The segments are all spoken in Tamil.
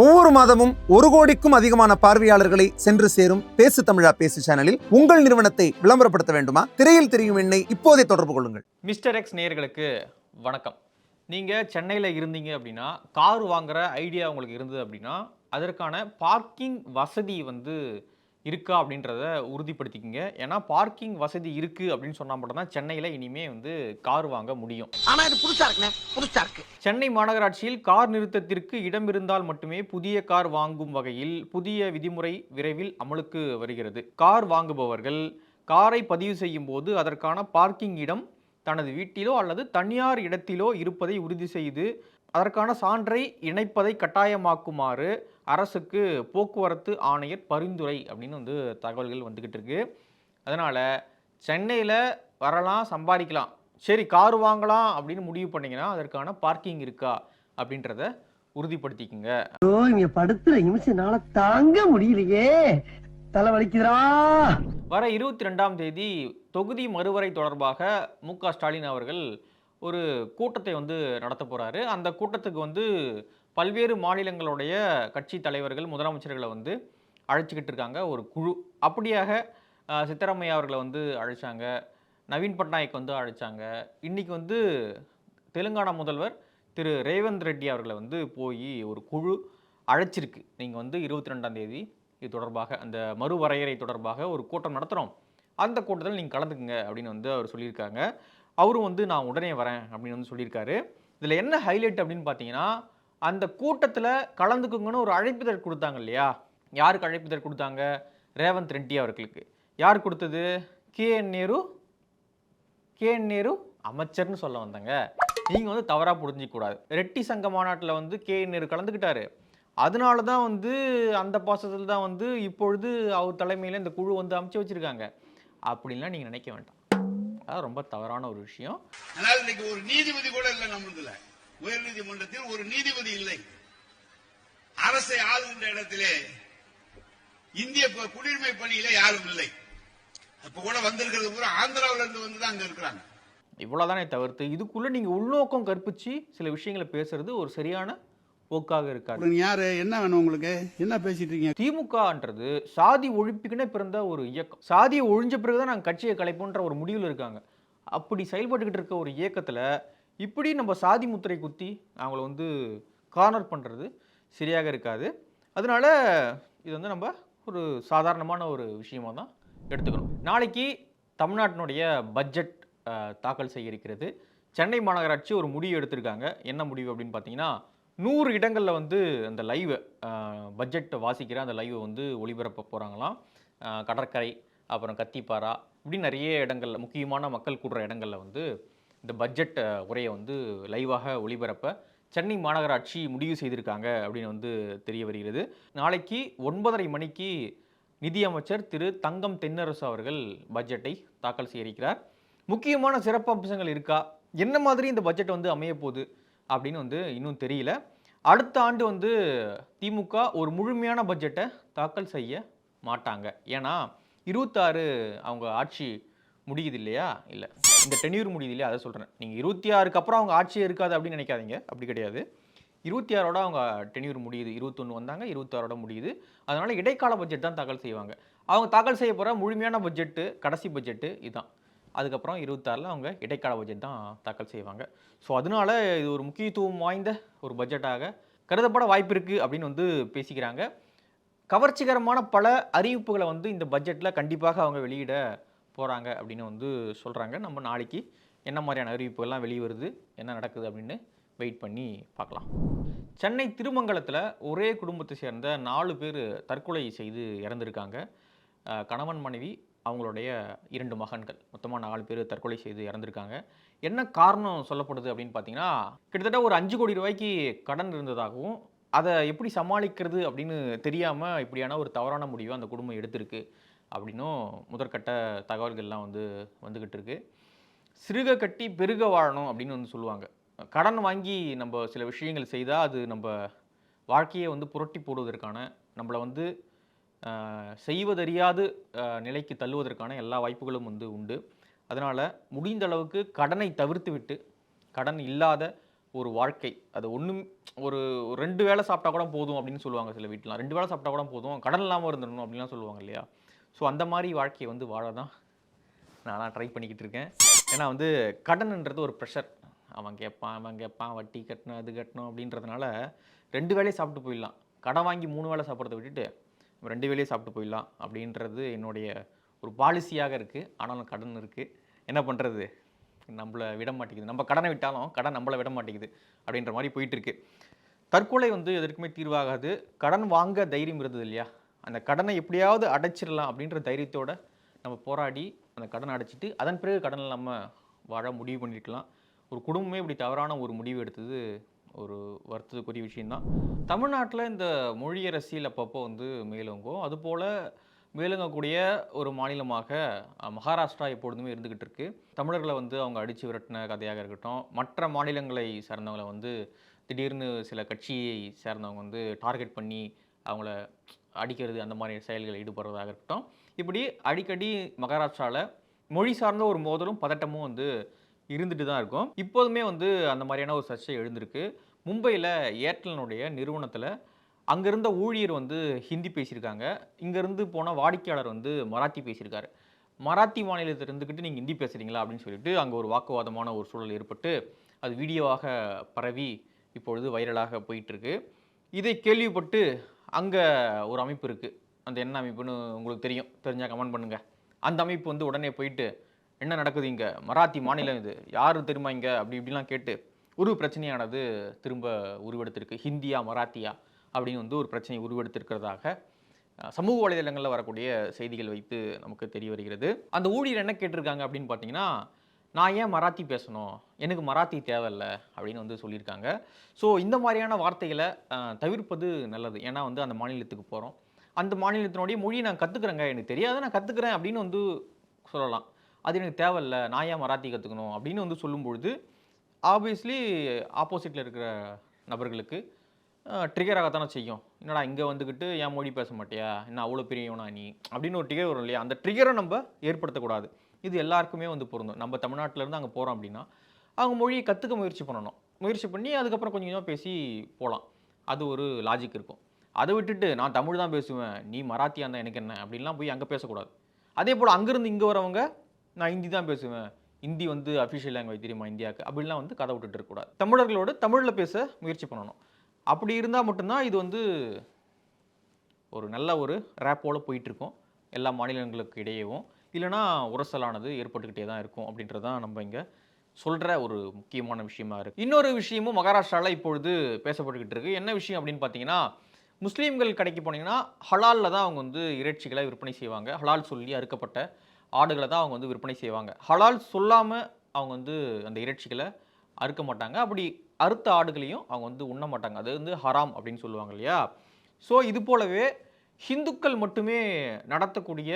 ஒவ்வொரு மாதமும் ஒரு கோடிக்கும் அதிகமான பார்வையாளர்களை சென்று சேரும் பேசு தமிழா பேசு சேனலில் உங்கள் நிறுவனத்தை விளம்பரப்படுத்த வேண்டுமா? திரையில் தெரியும் எண்ணை இப்போதே தொடர்பு கொள்ளுங்கள். மிஸ்டர் எக்ஸ் நேயர்களுக்கு வணக்கம். நீங்கள் சென்னையில் இருந்தீங்க அப்படின்னா கார் வாங்குற ஐடியா உங்களுக்கு இருந்தது அப்படின்னா அதற்கான பார்க்கிங் வசதி வந்து இருக்கா அப்படின்றத உறுதிப்படுத்திக்கிங்க. ஏன்னா பார்க்கிங் வசதி இருக்குது அப்படின்னு சொன்னால் மட்டும்தான் சென்னையில் இனிமே வந்து கார் வாங்க முடியும். ஆனா இது புதுசா இருக்குண்ணே. புதுசா இருக்கு. சென்னை மாநகராட்சியில் கார் நிறுத்தத்திற்கு இடம் இருந்தால் மட்டுமே புதிய கார் வாங்கும் வகையில் புதிய விதிமுறை விரைவில் அமலுக்கு வருகிறது. கார் வாங்குபவர்கள் காரை பதிவு செய்யும் போது அதற்கான பார்க்கிங் இடம் தனது வீட்டிலோ அல்லது தனியார் இடத்திலோ இருப்பதை உறுதி செய்து அதற்கான சான்றை இணைப்பதை கட்டாயமாக்குமாறு அரசுக்கு போக்குவரத்து ஆணையர் பரிந்துரை அப்படின்னு வந்து தகவல்கள் வந்துக்கிட்டு இருக்கு. அதனால் சென்னையில் வரலாம் சம்பாதிக்கலாம். சரி கார் வாங்கலாம் அப்படின்னு முடிவு பண்ணீங்கன்னா அதற்கான பார்க்கிங் இருக்கா அப்படின்றத உறுதிப்படுத்திக்கங்க. இங்க படுத்துற நிமிஷம்னால தாங்க முடியலையே. தலை வலிக்குதுடா. வர இருபத்தி ரெண்டாம் தேதி தொகுதி மறுவரை தொடர்பாக மு க ஸ்டாலின் அவர்கள் ஒரு கூட்டத்தை வந்து நடத்த போகிறாரு அந்த கூட்டத்துக்கு வந்து பல்வேறு மாநிலங்களுடைய கட்சி தலைவர்கள் முதலமைச்சர்களை வந்து அழைச்சிக்கிட்டு இருக்காங்க ஒரு குழு. அப்படியாக சித்தராமையா அவர்களை வந்து அழைச்சாங்க நவீன் பட்நாயக் வந்து அழைச்சாங்க. இன்றைக்கி வந்து தெலுங்கானா முதல்வர் திரு ரேவந்த் ரெட்டி அவர்களை வந்து போய் ஒரு குழு அழைச்சிருக்கு. நீங்கள் வந்து இருபத்தி ரெண்டாம் தேதி இது தொடர்பாக அந்த மறுவரையறை தொடர்பாக ஒரு கூட்டம் நடத்துகிறோம் அந்த கூட்டத்தில் நீங்கள் கலந்துக்குங்க அப்படின்னு வந்து அவர் சொல்லியிருக்காங்க. அவரும் வந்து நான் உடனே வரேன் அப்படின்னு வந்து சொல்லியிருக்காரு. இதில் என்ன ஹைலைட் அப்படின்னு பார்த்தீங்கன்னா அந்த கூட்டத்தில் கலந்துக்குங்கன்னு ஒரு அழைப்பிதழ் கொடுத்தாங்க இல்லையா? யாருக்கு அழைப்பிதழ் கொடுத்தாங்க? ரேவந்த் ரெட்டி அவர்களுக்கு. யார் கொடுத்தது? K N Nehru K N Nehru அமைச்சர்னு சொல்ல வந்தாங்க. நீங்கள் வந்து தவறாக புரிஞ்சிக்கூடாது ரெட்டி சங்க மாநாட்டில் வந்து கே என் நேரு கலந்துக்கிட்டாரு. அதனால தான் வந்து அந்த பாசத்தில் தான் வந்து இப்பொழுது அவர் தலைமையில் இந்த குழு வந்து அமைச்சு வச்சுருக்காங்க. அப்படின்லாம் நீங்கள் நினைக்க வேண்டாம். அதான் ரொம்ப தவறான ஒரு விஷயம். ஆனால் இன்னைக்கு ஒரு நீதிபதி கூட இல்லை நம்மதுல உயர் நீதிமன்றத்தில் ஒரு நீதிபதி இல்லை. அரசை ஆளுகின்ற இடத்திலே இந்திய ப- குடியுரிமை பணியில யாரும் இல்லை. அப்ப கூட வந்திருக்கிறது பூரா ஆந்திராவில இருந்து வந்து தான் அங்க இருக்கிறாங்க. இவ்வளோதானே தவிர்த்து இதுக்குள்ளே நீங்கள் உள்நோக்கம் கற்பிச்சு சில விஷயங்களை பேசுறது ஒரு சரியான போக்காக இருக்காது. யாரு? என்ன வேணும் உங்களுக்கு? என்ன பேசிட்டு இருக்கீங்க? திமுகன்றது சாதி ஒழிப்புக்குன்னே பிறந்த ஒரு இயக்கம். சாதியை ஒழிஞ்ச பிறகு தான் நாங்கள் கட்சியை கலைப்போன்ற ஒரு முடிவில் இருக்காங்க. அப்படி செயல்பட்டுக்கிட்டு இருக்க ஒரு இயக்கத்தில் இப்படி நம்ம சாதி முத்திரை குத்தி அவங்கள வந்து கார்னர் பண்ணுறது சரியாக இருக்காது. அதனால இது வந்து நம்ம ஒரு சாதாரணமான ஒரு விஷயமா தான் எடுத்துக்கணும். நாளைக்கு தமிழ்நாட்டினுடைய பட்ஜெட் தாக்கல் செய்ய இருக்கிறது சென்னை மாநகராட்சி ஒரு முடிவு எடுத்திருக்காங்க. என்ன முடிவு அப்படின்னு பார்த்தீங்கன்னா நூறு இடங்களில் வந்து அந்த லைவை பட்ஜெட்டை வாசிக்கிற அந்த லைவை வந்து ஒளிபரப்ப போகிறாங்களாம் கடற்கரை அப்புறம் கத்திப்பாரா இப்படி நிறைய இடங்கள்ல முக்கியமான மக்கள் கூடுற இடங்களில் வந்து இந்த பட்ஜெட் உரையை வந்து லைவாக ஒளிபரப்ப சென்னை மாநகராட்சி முடிவு செய்திருக்காங்க அப்படின்னு வந்து தெரிய வருகிறது. நாளைக்கு ஒன்பதரை மணிக்கு நிதியமைச்சர் திரு தங்கம் தென்னரசு அவர்கள் பட்ஜெட்டை தாக்கல் செய்ய இருக்கிறார் முக்கியமான சிறப்பம்சங்கள் இருக்கா? என்ன மாதிரி இந்த பட்ஜெட் வந்து அமைய போகுது? அப்படின்னு வந்து இன்னும் தெரியல. அடுத்த ஆண்டு வந்து திமுக ஒரு முழுமையான பட்ஜெட்டை தாக்கல் செய்ய மாட்டாங்க. ஏன்னா இருபத்தாறு அவங்க ஆட்சி முடியுது இல்லையா இல்லை. இந்த டென்யூர் முடியுது இல்லையா அதை சொல்கிறேன் நீங்கள் இருபத்தி ஆறுக்கு அப்புறம் அவங்க ஆட்சியே இருக்காது அப்படின்னு நினைக்காதீங்க. அப்படி கிடையாது. இருபத்தி ஆறோட அவங்க டென்யூர் முடியுது. இருபத்தொன்று வந்தாங்க இருபத்தாறோட முடியுது. அதனால் இடைக்கால பட்ஜெட் தான் தாக்கல் செய்வாங்க. அவங்க தாக்கல் செய்ய போகிற முழுமையான பட்ஜெட்டு கடைசி பட்ஜெட்டு இதுதான் அதுக்கப்புறம் இருபத்தாறில் அவங்க இடைக்கால பட்ஜெட் தான் தாக்கல் செய்வாங்க. ஸோ அதனால இது ஒரு முக்கியத்துவம் வாய்ந்த ஒரு பட்ஜெட்டாக கருதப்பட வாய்ப்பு இருக்குது அப்படின்னு வந்து பேசிக்கிறாங்க. கவர்ச்சிகரமான பல அறிவிப்புகளை வந்து இந்த பட்ஜெட்டில் கண்டிப்பாக அவங்க வெளியிட போகிறாங்க அப்படின்னு வந்து சொல்கிறாங்க நம்ம நாளைக்கு என்ன மாதிரியான அறிவிப்புகள்லாம் வெளிவருது என்ன நடக்குது அப்படின்னு வெயிட் பண்ணி பார்க்கலாம். சென்னை திருமங்கலத்தில் ஒரே குடும்பத்தை சேர்ந்த நாலு பேர் தற்கொலை செய்து இறந்துருக்காங்க. கணவன் மனைவி அவங்களுடைய இரண்டு மகன்கள். மொத்தமாக நாலு பேர் தற்கொலை செய்து இறந்துருக்காங்க. என்ன காரணம் சொல்லப்படுது அப்படின்னு பார்த்தீங்கன்னா கிட்டத்தட்ட ஒரு அஞ்சு கோடி ரூபாய்க்கு கடன் இருந்ததாகவும் அதை எப்படி சமாளிக்கிறது அப்படின்னு தெரியாமல் இப்படியான ஒரு தவறான முடிவை அந்த குடும்பம் எடுத்திருக்கு. அப்படின்னும் முதற்கட்ட தகவல்கள்லாம் வந்து வந்துக்கிட்டு இருக்கு சிறுக கட்டி பெருக வாழணும் அப்படின்னு வந்து சொல்லுவாங்க. கடன் வாங்கி நம்ம சில விஷயங்கள் செய்தால் அது நம்ம வாழ்க்கையை வந்து புரட்டி போடுவதற்கான நம்மளை வந்து செய்வதறியாது நிலைக்கு தள்ளுவதற்கான எல்லா வாய்ப்புகளும் வந்து உண்டு. அதனால் முடிந்த அளவுக்கு கடனை தவிர்த்து விட்டு கடன் இல்லாத ஒரு வாழ்க்கை அது ஒன்றும் ஒரு ஒரு ரெண்டு வேளை சாப்பிட்டா கூட போதும் அப்படின்னு சொல்லுவாங்க சில வீட்டிலாம் ரெண்டு வேளை சாப்பிட்டா கூட போதும். கடன் இல்லாமல் இருந்துடணும் அப்படின்லாம் சொல்லுவாங்க இல்லையா? ஸோ அந்த மாதிரி வாழ்க்கையை வந்து வாழ தான் நான்லாம் ட்ரை பண்ணிக்கிட்டு இருக்கேன் ஏன்னா வந்து கடன்ன்றது ஒரு ப்ரெஷர் அவன் கேட்பான் அவன் கேட்பான் வட்டி கட்டணும் அது கட்டணும் அப்படின்றதுனால ரெண்டு வேலையை சாப்பிட்டு போயிடலாம். கடன் வாங்கி மூணு வேளை சாப்பிட்றத விட்டுட்டு ரெண்டு வேலையை சாப்பிட்டு போயிடலாம் அப்படின்றது என்னுடைய ஒரு பாலிசியாக இருக்குது ஆனாலும் கடன் இருக்குது என்ன பண்ணுறது நம்மளை விட மாட்டேங்குது. நம்ம கடனை விட்டாலும் கடன் நம்மளை விட மாட்டேங்குது அப்படின்ற மாதிரி போயிட்டுருக்கு. தற்கொலை வந்து எதற்குமே தீர்வாகாது. கடன் வாங்க தைரியம் இருந்தது இல்லையா? அந்த கடனை எப்படியாவது அடைச்சிடலாம் அப்படின்ற தைரியத்தோடு நம்ம போராடி அந்த கடனை அடைச்சிட்டு அதன் பிறகு கடனில் நம்ம வாழ முடிவு பண்ணியிருக்கலாம் ஒரு குடும்பமே இப்படி தவறான ஒரு முடிவு எடுத்தது ஒரு வருத்தத்துக்குரிய விஷயந்தான் தமிழ்நாட்டில் இந்த மொழி அரசியல் அப்பப்போ வந்து மேலோங்கும். அதுபோல் மேலோங்கக்கூடிய ஒரு மாநிலமாக மகாராஷ்டிரா எப்பொழுதுமே இருந்துக்கிட்டு இருக்குது தமிழர்களை வந்து அவங்க அடித்து விரட்டின கதையாக இருக்கட்டும். மற்ற மாநிலங்களை சேர்ந்தவங்களை வந்து திடீர்னு சில கட்சியை சேர்ந்தவங்க வந்து டார்கெட் பண்ணி அவங்கள அடிக்கிறது அந்த மாதிரி செயல்களில் ஈடுபடுறதாக இருக்கட்டும். இப்படி அடிக்கடி மகாராஷ்டிராவில் மொழி சார்ந்த ஒரு மோதலும் பதட்டமும் வந்து இருந்துட்டு தான் இருக்கும். இப்போதுமே வந்து அந்த மாதிரியான ஒரு சர்ச்சை எழுந்திருக்கு. மும்பையில் ஏர்டெல்னுடைய நிறுவனத்தில் அங்கேருந்த ஊழியர் வந்து ஹிந்தி பேசியிருக்காங்க. இங்கேருந்து போன வாடிக்கையாளர் வந்து மராத்தி பேசியிருக்காரு. மராத்தி மாநிலத்தில் இருந்துக்கிட்டு நீங்கள் ஹிந்தி பேசுகிறீங்களா அப்படின்னு சொல்லிட்டு அங்கே ஒரு வாக்குவாதமான ஒரு சூழல் ஏற்பட்டு அது வீடியோவாக பரவி இப்பொழுது வைரலாக போயிட்டுருக்கு இதை கேள்விப்பட்டு அங்கே ஒரு அமைப்பு இருக்குது அந்த என்ன அமைப்புன்னு உங்களுக்கு தெரியும். தெரிஞ்சால் கமெண்ட் பண்ணுங்கள் அந்த அமைப்பு வந்து உடனே போயிட்டு என்ன நடக்குது இங்கே? மராத்தி மாநிலம் இது. யார் தெரியுமா இங்கே? அப்படி இப்படிலாம் கேட்டு ஒரு பிரச்சனையானது திரும்ப உருவெடுத்திருக்கு. ஹிந்தியா மராத்தியா அப்படின்னு வந்து ஒரு பிரச்சனை உருவெடுத்திருக்கிறதாக சமூக வலைதளங்களில் வரக்கூடிய செய்திகள் வைத்து நமக்கு தெரிய வருகிறது. அந்த ஊழியர் என்ன கேட்டிருக்காங்க அப்படின்னு பார்த்தீங்கன்னா நான் ஏன் மராத்தி பேசணும்? எனக்கு மராத்தி தேவையில்ல அப்படின்னு வந்து சொல்லியிருக்காங்க. ஸோ இந்த மாதிரியான வார்த்தைகளை தவிர்ப்பது நல்லது. ஏன்னா வந்து அந்த மாநிலத்துக்கு போகிறோம் அந்த மாநிலத்தினுடைய மொழியை நான் கற்றுக்குறேங்க எனக்கு தெரியாத நான் கற்றுக்குறேன் அப்படின்னு வந்து சொல்லலாம். அது எனக்கு தேவையில்ல. நான் ஏன் மராத்தி கற்றுக்கணும் அப்படின்னு வந்து சொல்லும்பொழுது ஆப்வியஸ்லி ஆப்போசிட்டில் இருக்கிற நபர்களுக்கு ட்ரிகராகத்தானே செய்யும். என்னடா இங்கே வந்துக்கிட்டு என் மொழி பேச மாட்டியா? என்ன அவ்வளோ பெரியவனா நீ? அப்படின்னு ஒரு ட்ரிகர் வரும் இல்லையா? அந்த ட்ரிகரை நம்ம ஏற்படுத்தக்கூடாது. இது எல்லாருக்குமே வந்து பொருந்தும். நம்ம தமிழ்நாட்டிலேருந்து அங்கே போகிறோம் அப்படின்னா அவங்க மொழியை கற்றுக்க முயற்சி பண்ணணும். முயற்சி பண்ணி அதுக்கப்புறம் கொஞ்சம் கொஞ்சமாக பேசி போகலாம் அது ஒரு லாஜிக் இருக்கும். அதை விட்டுட்டு நான் தமிழ் தான் பேசுவேன் நீ மராத்தியா இருந்தால் எனக்கு என்ன? அப்படின்லாம் போய் அங்கே பேசக்கூடாது. அதே போல் அங்கேருந்து இங்கே வரவங்க நான் ஹிந்தி தான் பேசுவேன். ஹிந்தி வந்து அஃபிஷியல் லாங்குவேஜ் தெரியுமா இந்தியாவுக்கு? அப்படிலாம் வந்து கதை விட்டுட்டு இருக்கக்கூடாது. தமிழர்களோட தமிழில் பேச முயற்சி பண்ணணும். அப்படி இருந்தால் மட்டும்தான் இது வந்து ஒரு நல்ல ஒரு ரேப்போட போயிட்டுருக்கும் எல்லா மாநிலங்களுக்கு இடையேவும். இல்லைனா உரசலானது ஏற்பட்டுக்கிட்டே தான் இருக்கும் அப்படின்றது தான் நம்ம இங்கே சொல்கிற ஒரு முக்கியமான விஷயமா இருக்குது இன்னொரு விஷயமும் மகாராஷ்டிராவில் இப்பொழுது பேசப்பட்டுக்கிட்டு இருக்குது என்ன விஷயம் அப்படின்னு பார்த்தீங்கன்னா முஸ்லீம்கள் கடைக்கு போனீங்கன்னா ஹலாலில் தான் அவங்க வந்து இறைச்சிகளை விற்பனை செய்வாங்க. ஹலால் சொல்லி அறுக்கப்பட்ட ஆடுகளை தான் அவங்க வந்து விற்பனை செய்வாங்க. ஹலால் சொல்லாமல் அவங்க வந்து அந்த இறைச்சிகளை அறுக்க மாட்டாங்க. அப்படி அறுத்த ஆடுகளையும் அவங்க வந்து உண்ண மாட்டாங்க. அது வந்து ஹராம் அப்படின்னு சொல்லுவாங்க இல்லையா? ஸோ இது போலவே ஹிந்துக்கள் மட்டுமே நடத்தக்கூடிய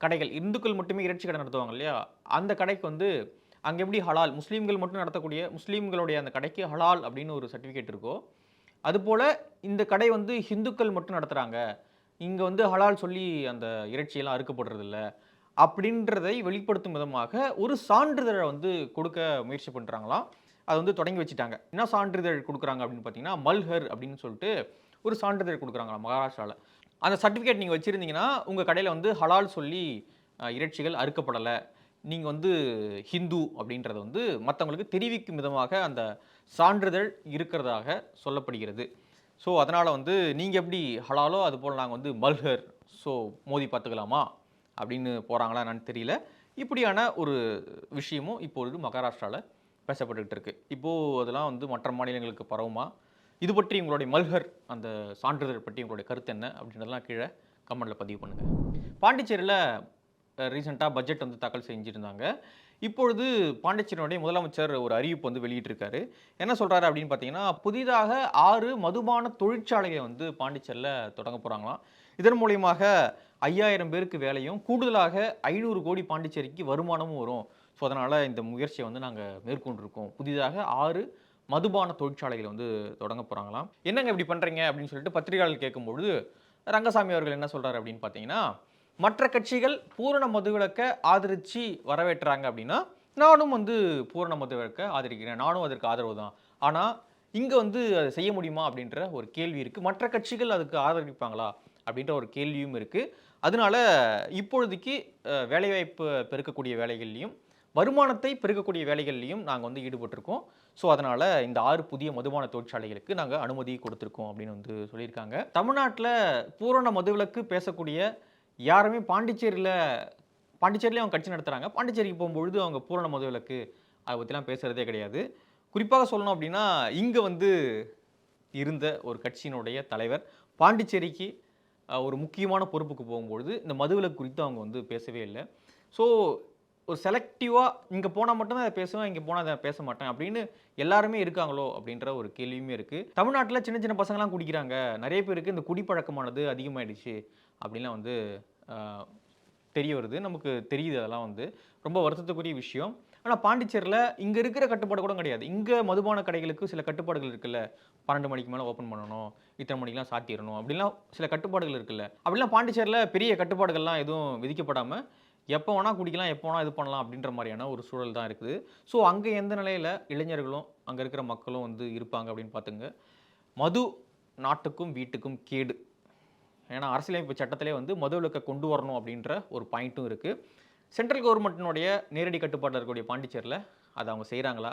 கடைகள். இந்துக்கள் மட்டுமே இறைச்சி கடை நடத்துவாங்க இல்லையா? அந்த கடைக்கு வந்து அங்கே எப்படி ஹலால்? முஸ்லீம்கள் மட்டும் நடத்தக்கூடிய முஸ்லீம்களுடைய அந்த கடைக்கு ஹலால் அப்படின்னு ஒரு சர்டிஃபிகேட் இருக்கோ அதுபோல் இந்த கடை வந்து ஹிந்துக்கள் மட்டும் நடத்துகிறாங்க இங்கே வந்து ஹலால் சொல்லி அந்த இறைச்சியெல்லாம் அறுக்கப்படுறதில்ல அப்படின்றதை வெளிப்படுத்தும் விதமாக ஒரு சான்றிதழை வந்து கொடுக்க முயற்சி பண்ணுறாங்களாம் அதை வந்து தொடங்கி வச்சுட்டாங்க. என்ன சான்றிதழ் கொடுக்குறாங்க அப்படின்னு பார்த்தீங்கன்னா மல்ஹர் அப்படின்னு சொல்லிட்டு ஒரு சான்றிதழ் கொடுக்குறாங்களாம் மகாராஷ்டிராவில் அந்த சர்டிஃபிகேட் நீங்கள் வச்சுருந்தீங்கன்னா உங்கள் கடையில் வந்து ஹலால் சொல்லி இறைச்சிகள் அறுக்கப்படலை. நீங்கள் வந்து ஹிந்து அப்படின்றத வந்து மற்றவங்களுக்கு தெரிவிக்கும் விதமாக அந்த சான்றிதழ் இருக்கிறதாக சொல்லப்படுகிறது. ஸோ அதனால் வந்து நீங்கள் எப்படி ஹலாலோ அது போல் நாங்கள் வந்து மல்ஹர் ஸோ மோதி பார்த்துக்கலாமா அப்படின்னு போகிறாங்களா என்னன்னு தெரியல. இப்படியான ஒரு விஷயமும் இப்பொழுது மகாராஷ்டிராவில் பேசப்பட்டுக்கிட்டு இருக்குது இப்போது அதெல்லாம் வந்து மற்ற மாநிலங்களுக்கு பரவுமா? இது பற்றி உங்களுடைய மல்ஹர் அந்த சான்றிதழ் பற்றி உங்களுடைய கருத்து என்ன அப்படின்றதெல்லாம் கீழே கமெண்டில் பதிவு பண்ணுங்கள் பாண்டிச்சேரியில் ரீசெண்டாக பட்ஜெட் வந்து தாக்கல் செஞ்சுருந்தாங்க. இப்பொழுது பாண்டிச்சேரியினுடைய முதலமைச்சர் ஒரு அறிவிப்பு வந்து வெளியிட்டிருக்காரு. என்ன சொல்கிறாரு அப்படின்னு பார்த்தீங்கன்னா புதிதாக ஆறு மதுபான தொழிற்சாலையை வந்து பாண்டிச்சேரியில் தொடங்க போகிறாங்களாம் இதன் மூலியமாக ஐயாயிரம் பேருக்கு வேலையும் கூடுதலாக ஐநூறு கோடி பாண்டிச்சேரிக்கு வருமானமும் வரும். ஸோ அதனால் இந்த முயற்சியை வந்து நாங்கள் மேற்கொண்டிருக்கோம். புதிதாக ஆறு மதுபான தொழிற்சாலைகளை வந்து தொடங்க போகிறாங்களாம் என்னங்க இப்படி பண்ணுறீங்க அப்படின்னு சொல்லிட்டு பத்திரிகையாளர் கேட்கும்பொழுது ரங்கசாமி அவர்கள் என்ன சொல்கிறார் அப்படின்னு பார்த்தீங்கன்னா மற்ற கட்சிகள் பூரண மதுவிலக்கை ஆதரித்து வரவேற்றாங்க அப்படின்னா நானும் வந்து பூரண மதுவிலக்கை ஆதரிக்கிறேன். நானும் அதற்கு ஆதரவு தான். ஆனால் இங்கே வந்து அதை செய்ய முடியுமா அப்படின்ற ஒரு கேள்வி இருக்குது மற்ற கட்சிகள் அதுக்கு ஆதரிப்பாங்களா அப்படின்ற ஒரு கேள்வியும் இருக்குது அதனால இப்பொழுதைக்கு வேலைவாய்ப்பு பெருக்கக்கூடிய வேலைகள்லையும் வருமானத்தை பெருக்கக்கூடிய வேலைகள்லையும் நாங்கள் வந்து ஈடுபட்டிருக்கோம். ஸோ அதனால் இந்த ஆறு புதிய மதுபான தொழிற்சாலைகளுக்கு நாங்கள் அனுமதி கொடுத்துருக்கோம் அப்படின்னு வந்து சொல்லியிருக்காங்க. தமிழ்நாட்டில் பூரண மதுவிலக்கு பேசக்கூடிய யாருமே பாண்டிச்சேரியில் பாண்டிச்சேரியிலே அவங்க கட்சி நடத்துகிறாங்க பாண்டிச்சேரிக்கு போகும்பொழுது அவங்க பூரண மதுவிலக்கு அதை பற்றிலாம் பேசுகிறதே கிடையாது. குறிப்பாக சொல்லணும் அப்படின்னா இங்கே வந்து இருந்த ஒரு கட்சியினுடைய தலைவர் பாண்டிச்சேரிக்கு ஒரு முக்கியமான பொறுப்புக்கு போகும்பொழுது இந்த மதுவிலக்கு குறித்து அவங்க வந்து பேசவே இல்லை. ஸோ ஒரு செலக்டிவாக இங்கே போனால் மட்டும்தான் அதை பேசுவேன் இங்கே போனால் அதை பேச மாட்டேன் அப்படின்னு எல்லாருமே இருக்காங்களோ அப்படின்ற ஒரு கேள்வியுமே இருக்குது தமிழ்நாட்டில் சின்ன சின்ன பசங்களாம் குடிக்கிறாங்க. நிறைய பேருக்கு இந்த குடிப்பழக்கமானது அதிகமாயிடுச்சு அப்படின்லாம் வந்து தெரிய வருது. நமக்கு தெரியுது அதெல்லாம் வந்து. ரொம்ப வருத்தத்துக்குரிய விஷயம். ஆனால் பாண்டிச்சேரியில் இங்கே இருக்கிற கட்டுப்பாடு கூட கிடையாது. இங்கே மதுபான கடைகளுக்கு சில கட்டுப்பாடுகள் இருக்குல்ல. பன்னெண்டு மணிக்கு மேலே ஓப்பன் பண்ணணும். இத்தனை மணிக்கெலாம் சாத்திடணும் அப்படிலாம் சில கட்டுப்பாடுகள் இருக்குல்ல. அப்படிலாம் பாண்டிச்சேரியில் பெரிய கட்டுப்பாடுகள்லாம் எதுவும் விதிக்கப்படாமல் எப்போ வேணால் குடிக்கலாம் எப்போ வேணால் இது பண்ணலாம் அப்படின்ற மாதிரியான ஒரு சூழல் தான் இருக்குது. ஸோ அங்கே எந்த நிலையில் இளைஞர்களும் அங்கே இருக்கிற மக்களும் வந்து இருப்பாங்க அப்படின்னு பார்த்துங்க மது நாட்டுக்கும் வீட்டுக்கும் கேடு. ஏன்னா அரசியலமைப்பு சட்டத்திலே வந்து மதுவிலக்கை கொண்டு வரணும் அப்படின்ற ஒரு பாயிண்ட்டும் இருக்குது சென்ட்ரல் கவர்மெண்ட்டினுடைய நேரடி கட்டுப்பாட்டில் இருக்கக்கூடிய பாண்டிச்சேரியில் அதை அவங்க செய்கிறாங்களா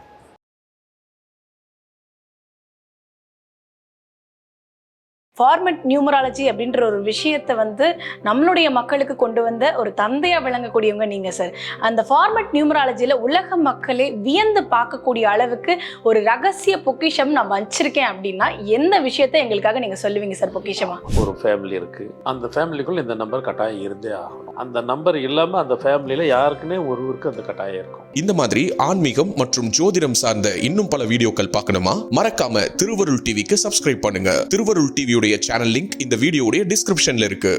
ஃபார்மெட் நியூமராலஜி அப்படின்ற ஒரு விஷயத்தை வந்து நம்மளுடைய மக்களுக்கு கொண்டு வந்த ஒரு தந்தையா விளங்கக்கூடியவங்க நீங்க சார் அந்த ஃபார்மெட் நியூமராலஜியில உலக மக்களே வியந்து பார்க்கக்கூடிய அளவுக்கு ஒரு ரகசிய பொக்கிஷம் நான் வச்சிருக்கேன் அப்படின்னா எந்த விஷயத்தை எங்களுக்காக நீங்க சொல்லுவீங்க சார் பொக்கிஷமா? ஒரு ஃபேமிலி இருக்கு. அந்த ஃபேமிலிக்குள்ள இந்த நம்பர் கட்டாயம் இருந்தே ஆகணும். அந்த நம்பர் இல்லாம அந்த ஃபேமிலியில யாருக்குன்னே ஒருவருக்கு அந்த கட்டாயம் இருக்கும். இந்த மாதிரி ஆன்மீகம் மற்றும் ஜோதிடம் சார்ந்த இன்னும் பல வீடியோக்கள் பார்க்கணுமா? மறக்காம திருவருள் டிவிக்கு சப்ஸ்கிரைப் பண்ணுங்க. திருவருள் டிவியுடைய சேனல் லிங்க் இந்த வீடியோடைய டிஸ்கிரிப்ஷன்ல இருக்கு.